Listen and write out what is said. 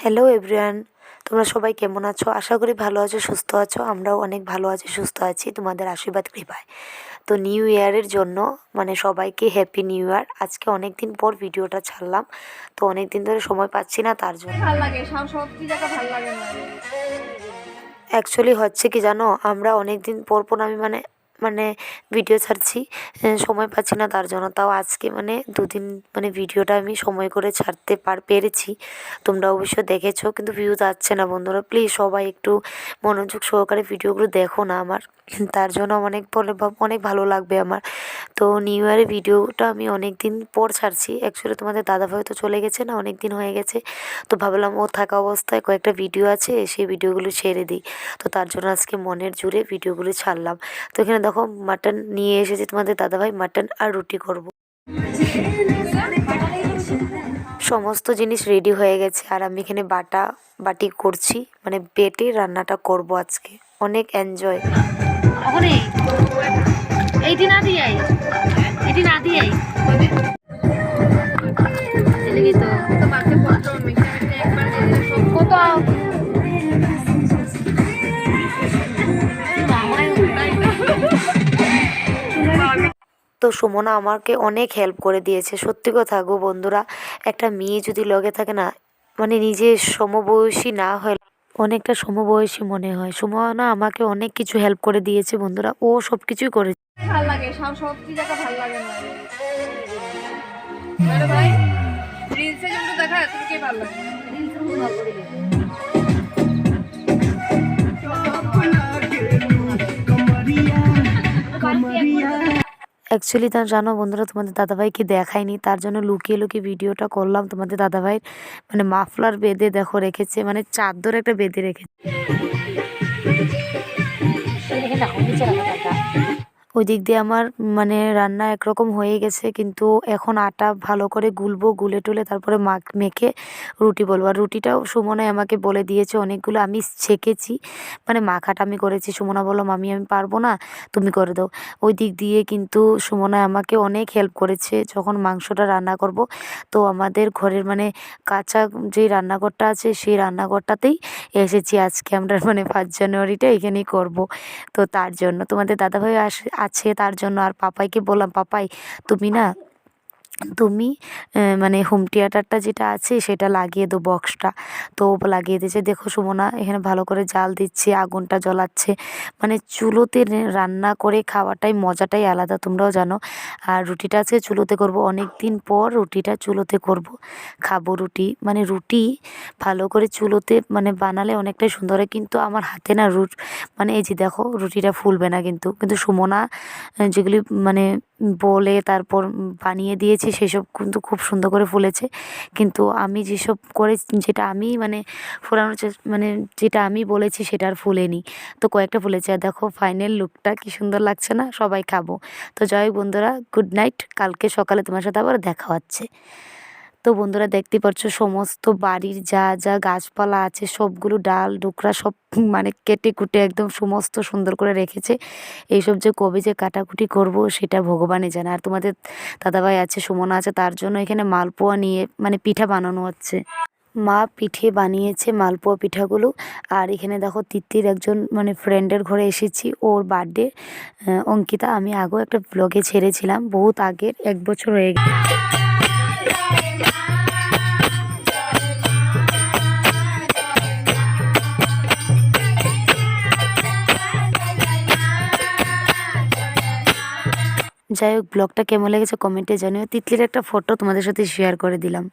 Hello everyone তোমরা সবাই কেমন আছো? আশা করি ভালো আছো সুস্থ আছো। আমরাও অনেক ভালো আছি সুস্থ আছি। তোমাদের আশীর্বাদ কৃপায়। তো নিউ ইয়ারের জন্য মানে সবাইকে হ্যাপি নিউ ইয়ার আজকে অনেক দিন পর ভিডিওটা ছাড়লাম। তো অনেক দিন ধরে সময় পাচ্ছি না তার জন্য। ভালো লাগে সব জায়গা ভালো লাগে না। অ্যাকচুয়ালি হচ্ছে কি জানো আমরা অনেক দিন পর পর আমি মানে মানে ভিডিও ছাড়ছি সময় পাচ্ছি না তার জন্য। তাও আজকে মানে দুদিন মানে ভিডিওটা আমি সময় করে ছাড়তে পার, পেরেছি। তোমরা অবশ্য দেখেছ, কিন্তু ভিউজ আসছে না বন্ধুরা। প্লিজ সবাই একটু মনোযোগ সহকারে ভিডিওগুলো দেখো না আমার। তার জন্য অনেক বলে, অনেক ভালো লাগবে আমার। তো নিউ ইয়ারের ভিডিওটা আমি অনেক দিন পর ছাড়ছি। অ্যাকচুয়ালি তোমাদের দাদাভাই তো চলে গেছে না অনেক দিন হয়ে গেছে। তো ভাবলাম ও থাকা অবস্থায় কয়েকটা ভিডিও আছে, সেই ভিডিওগুলো ছেড়ে দিই। তো তার জন্য আজকে মনের জুড়ে ভিডিওগুলো ছাড়লাম। তো এখানে দেখো মাটন নিয়ে এসেছি তোমাদের দাদাভাই মাটন আর রুটি করব। সমস্ত জিনিস রেডি হয়ে গেছে, আর আমি এখানে বাটা, বাটি করছি মানে বেটে রান্নাটা করব আজকে। অনেক এনজয় ওখানে এইটি না এই দিন না দিয়াই তো সুমনা আমাকে অনেক হেল্প করে দিয়েছে। সত্যি কথা গো বন্ধুরা একটা মেয়ে যদি লগে থাকে না মানে নিজের সমবয়সী না হয় অনেকটা সমবয়সী মনে হয়। সুমনা আমাকে অনেক কিছু হেল্প করে দিয়েছে বন্ধুরা ও সব কিছুই করেছে ভালো লাগে সব জায়গা ভালো লাগে না। ভাই রিলসে দেখা তুমি কি ভালো লাগে? রিলসে ভালো করে অ্যাকচুয়ালি তা জানো বন্ধুরা, তোমাদের দাদাভাইকে দেখায়নি তার জন্য লুকিয়ে লুকিয়ে ভিডিওটা করলাম। তোমাদের দাদাভাইয়ের মানে মাফলার বেঁধে দেখো রেখেছে মানে চাদর একটা বেঁধে রেখেছে। ওই দিক দিয়ে আমার মানে রান্না একরকম হয়ে গেছে, কিন্তু এখন আটা ভালো করে গুলবো, গুলে টুলে তারপরে মাখ, মেখে রুটি বলব। আর রুটিটাও সুমনাই আমাকে বলে দিয়েছে অনেকগুলো, আমি ছেঁকেছি মানে মাখাটা আমি করেছি। সুমনা বলল, মামি, আমি পারব না, তুমি করে দাও। ওই দিক দিয়ে কিন্তু সুমনা আমাকে অনেক হেল্প করেছে যখন মাংসটা রান্না করব। তো আমাদের ঘরের মানে কাঁচা যে রান্নাঘরটা আছে, সেই রান্নাঘরটাতেই এসেছি আজকে আমরা মানে ফার্স্ট জানুয়ারিটা এখানেই করব। তো তার জন্য তোমাদের দাদাভাই আসে আছে তার জন্য আর পাপাইকে বললাম পাপাই তুমি না তুমি মানে হোম থিয়েটারটা যেটা আছে সেটা লাগিয়ে দো বক্সটা তো লাগিয়ে দিয়েছে। দেখো সুমনা, এখানে ভালো করে জাল দিচ্ছে, আগুনটা জ্বলাচ্ছে। মানে চুলোতে রান্না করে খাওয়াটাই, মজাটাই আলাদা, তোমরাও জানো। আর রুটিটা আজকে চুলোতে করব। অনেক দিন পর রুটিটা চুলোতে করব। খাব রুটি। মানে রুটি ভালো করে চুলোতে মানে বানালে অনেকটাই সুন্দর হয়। কিন্তু আমার হাতে না রুট মানে এই যে দেখো, রুটিটা ফুলবে না কিন্তু। কিন্তু সুমনা যেগুলি মানে বলে তারপর বানিয়ে দিয়েছি, সেসব কিন্তু খুব সুন্দর করে ফুলেছে। কিন্তু আমি যেসব করে, যেটা আমি মানে ফোলানোর মানে যেটা আমি বলেছি সেটা আর ফুলেনি। তো কয়েকটা ফুলেছে। আর দেখো ফাইনাল লুকটা কি সুন্দর লাগছে না? সবাই খাব। তো জয় বন্ধুরা গুড নাইট কালকে সকালে তোমার সাথে আবার দেখা হচ্ছে। তো বন্ধুরা দেখতে পাচ্ছ সমস্ত বাড়ির যা যা গাছপালা আছে, সবগুলো ডাল, ডুকরা সব মানে কেটে কুটে একদম সমস্ত সুন্দর করে রেখেছে। এইসব যে কবে যে কাটাকুটি করব সেটা ভগবানই জানে। আর তোমাদের দাদাভাই আছে, সুমনা আছে, তার জন্য এখানে মালপোয়া নিয়ে মানে পিঠা বানানো হচ্ছে। মা পিঠে বানিয়েছে মালপোয়া পিঠাগুলো। আর এখানে দেখো তিত্তির একজন মানে ফ্রেন্ডের ঘরে এসেছি, ওর বার্থডে অঙ্কিতা, আমি আগেও একটা ব্লগে ছেড়েছিলাম, বহুত আগের, এক বছর হয়ে গেছে। যাই হোক ব্লগটা কেমন লেগেছে কমেন্টে জানিও। তিতলির একটা ফটো তোমাদের সাথে শেয়ার করে দিলাম।